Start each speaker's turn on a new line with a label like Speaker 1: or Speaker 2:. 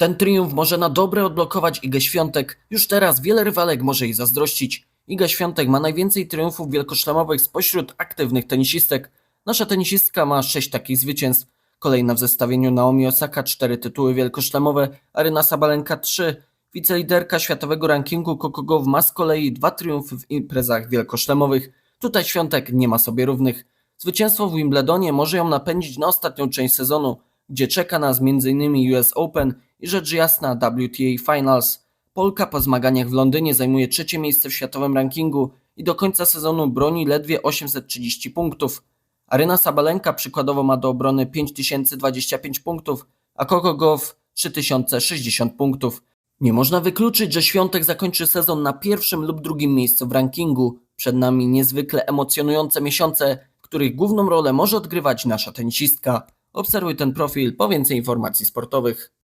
Speaker 1: Ten triumf może na dobre odblokować Igę Świątek. Już teraz wiele rywalek może jej zazdrościć. Iga Świątek ma najwięcej triumfów wielkoszlemowych spośród aktywnych tenisistek. Nasza tenisistka ma 6 takich zwycięstw. Kolejna w zestawieniu Naomi Osaka 4 tytuły wielkoszlemowe, Aryna Sabalenka 3. Wiceliderka światowego rankingu Gauff ma z kolei dwa triumfy w imprezach wielkoszlemowych. Tutaj Świątek nie ma sobie równych. Zwycięstwo w Wimbledonie może ją napędzić na ostatnią część sezonu, gdzie czeka nas m.in. US Open i rzecz jasna WTA Finals. Polka po zmaganiach w Londynie zajmuje trzecie miejsce w światowym rankingu i do końca sezonu broni ledwie 830 punktów. Aryna Sabalenka przykładowo ma do obrony 5025 punktów, a Coco Gauff 3060 punktów. Nie można wykluczyć, że Świątek zakończy sezon na pierwszym lub drugim miejscu w rankingu. Przed nami niezwykle emocjonujące miesiące, w których główną rolę może odgrywać nasza tenisistka. Obserwuj ten profil po więcej informacji sportowych.